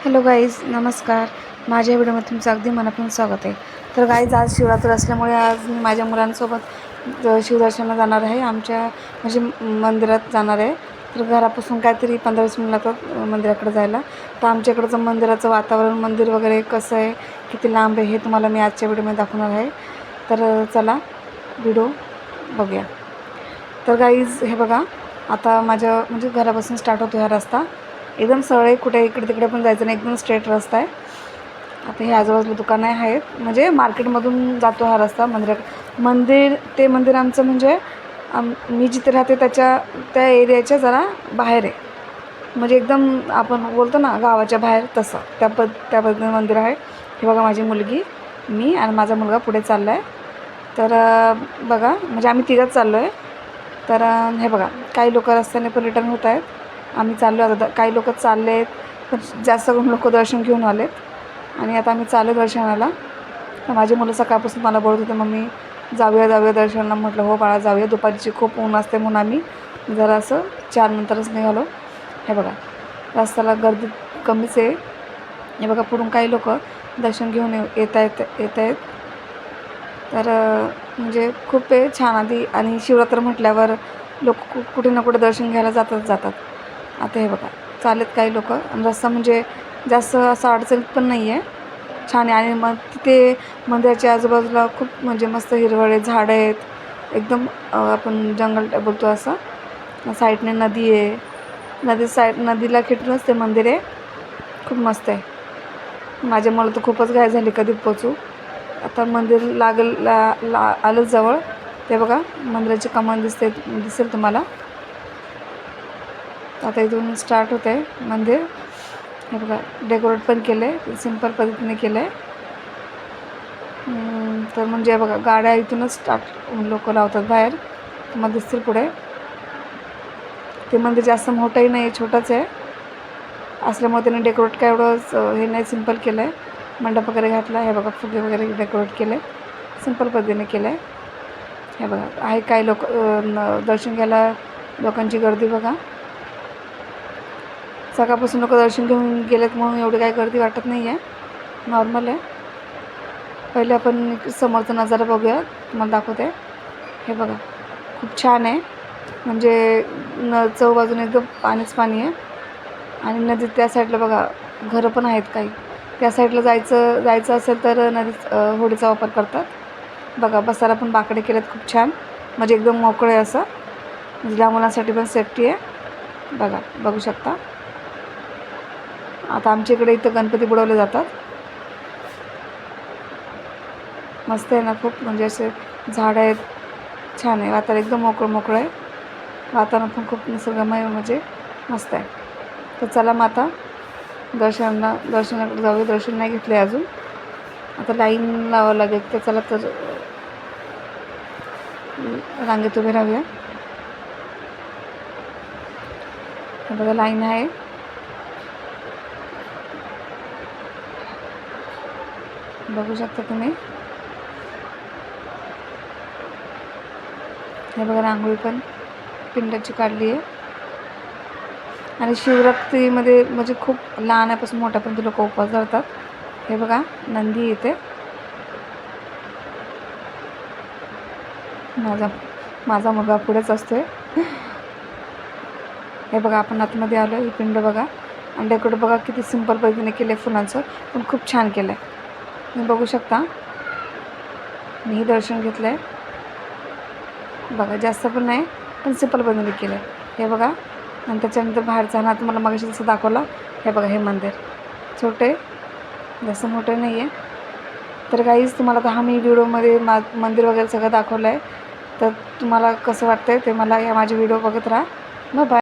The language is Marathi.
हॅलो गाईज नमस्कार. माझ्या व्हिडिओमध्ये तुमचं अगदी मनापासून स्वागत आहे. तर गाईज आज शिवरात्र असल्यामुळे आज मी माझ्या मुलांसोबत शिवदर्शनाला जाणार आहे. आमच्या म्हणजे मंदिरात जाणार आहे. तर घरापासून काहीतरी पंधरा वीस मिनिट लागतात मंदिराकडे जायला. तर आमच्याकडचं मंदिराचं वातावरण मंदिर वगैरे कसं आहे किती लांब आहे हे तुम्हाला मी आजच्या व्हिडिओमध्ये दाखवणार आहे. तर चला व्हिडिओ बघूया. तर गाईज हे बघा आता माझ्या म्हणजे घरापासून स्टार्ट होतो हा रस्ता. एकदम सरळ आहे कुठे इकडे तिकडे पण जायचं नाही एकदम स्ट्रेट रस्ता आहे. आता हे आजूबाजूला दुकानं आहेत. म्हणजे मार्केटमधून जातो हा रस्ता मंदिरात. मंदिर ते मंदिर आमचं म्हणजे आम मी जिथे राहते त्याच्या त्या एरियाच्या जरा बाहेर आहे. म्हणजे एकदम आपण बोलतो ना गावाच्या बाहेर तसं. त्या पद त्या पद्धतीनं मंदिर आहे. हे बघा माझी मुलगी मी आणि माझा मुलगा पुढे चालला आहे तर बघा म्हणजे आम्ही तिघंच चाललो आहे तर हे बघा काही लोक रस्त्याने पण रिटर्न होत आहेत. आम्ही चाललो आता द- काही लोक चालले आहेत पण जास्त करून लोक दर्शन घेऊन आलेत. आणि आता आम्ही चाललो दर्शनाला. तर माझी मुलं सकाळपासून मला बोलत होते मम्मी जाऊया जाऊया दर्शनाला. म्हटलं हो बाळा जाऊया. दुपारची खूप ऊन असते म्हणून आम्ही जरा असं चार नंतरच निघालो. हे बघा रस्त्याला गर्दी कमीच आहे. हे बघा पुढून काही लोक दर्शन घेऊन येऊ- येत आहेत येत आहेत तर म्हणजे खूप आहे छान. आधी आणि शिवरात्र म्हटल्यावर लोक कु कुठे ना कुठे दर्शन घ्यायला जातात जातात. आता हे बघा चालत काही लोक. आणि रस्ता म्हणजे जास्त असं अडचणीत पण नाही आहे छान आहे. आणि मग तिथे मंदिराच्या आजूबाजूला खूप म्हणजे मस्त हिरवळ आहे झाडं आहेत. एकदम आपण जंगल बोलतो असं. साईडने नदी आहे. नदी साईड नदीला खेटूनच ते मंदिर आहे. खूप मस्त आहे. माझ्या मला तर खूपच घाय झाली कधी पोचू. आता मंदिर लागल ला ला आलं जवळ. ते बघा मंदिराची कमान दिसते दिसेल तुम्हाला. आता इथून स्टार्ट होत आहे मंदिर. हे बघा डेकोरेट पण केलं आहे सिंपल पद्धतीने केलं आहे तर म्हणजे बघा गाड्या इथूनच स्टार्ट लोक लावतात बाहेर तुम्हाला दिसतील पुढे. ते मंदिर जास्त मोठंही नाही आहे छोटंच आहे. असल्यामुळे त्याने डेकोरेट काय एवढं हे नाही सिंपल केलं आहे मंडप वगैरे घातला हे बघा फुगे वगैरे डेकोरेट केले. सिंपल पद्धतीने केलं आहे हे बघा आहे काही लोक दर्शन घ्यायला लोकांची गर्दी बघा. सकाळपासून लोक दर्शन घेऊन गेलेत म्हणून एवढी काही गर्दी वाटत नाही आहे. नॉर्मल आहे. पहिले आपण समोरचा नजारा बघूया. तुम्हाला दाखवते. हे बघा. खूप छान आहे. म्हणजे न चौबाजून एकदम पाणीच पाणी आहे. आणि नदीत त्या साईडला बघा घरं पण आहेत काही. त्या साईडला जायचं जायचं असेल तर नदीत होडीचा वापर करतात. बघा बसायला पण बाकडे केलेत. खूप छान. म्हणजे एकदम मोकळे असं. म्हणजे लहान मुलांसाठी पण सेफ्टी आहे. बघा बघू शकता. आता आमच्या इकडे इथं गणपती बुडवले जातात. मस्त आहे ना खूप म्हणजे असे झाडं आहेत छान आहे. वातावरण एकदम मोकळं मोकळं आहे. वातावरण पण खूप निसर्गमय म्हणजे मस्त आहे. तर चला मग आता दर्शनाला दर्शनाकडे जाऊया. दर्शन नाही घेतले अजून. आता लाईन लावावं लागेल. तर चला तर रांगेत उभे राहूया. बघा लाईन आहे. बघू शकता तुम्ही. हे बघा रांगोळी पण पिंडाची काढली आहे. आणि शिवरात्रीमध्ये म्हणजे खूप लहानापासून मोठ्यापर्यंत लोक उपवास धरतात. हे बघा नंदी येते माझा माझा मुलगा पुढेच असतोय. हे बघा आपण आतमध्ये आलो ही पिंड बघा. आणि डेकोरेट बघा किती सिंपल पद्धतीने केलं आहे फुलांचं. पण खूप छान केलं आहे तुम्ही बघू शकता. मीही दर्शन घेतलं आहे बघा जास्त पण नाही पण सिंपल पद्धतीने केलं आहे हे बघा आणि त्याच्यानंतर बाहेरचा ना तुम्हाला मगाशी जसं दाखवलं हे बघा हे मंदिर. छोटे जास्त मोठे नाही आहे तर काहीच तुम्हाला आता हा मी व्हिडिओमध्ये मा मंदिर वगैरे सगळं दाखवलं आहे तर तुम्हाला कसं वाटतं आहे ते मला या माझे व्हिडिओ बघत राहा. मग बाय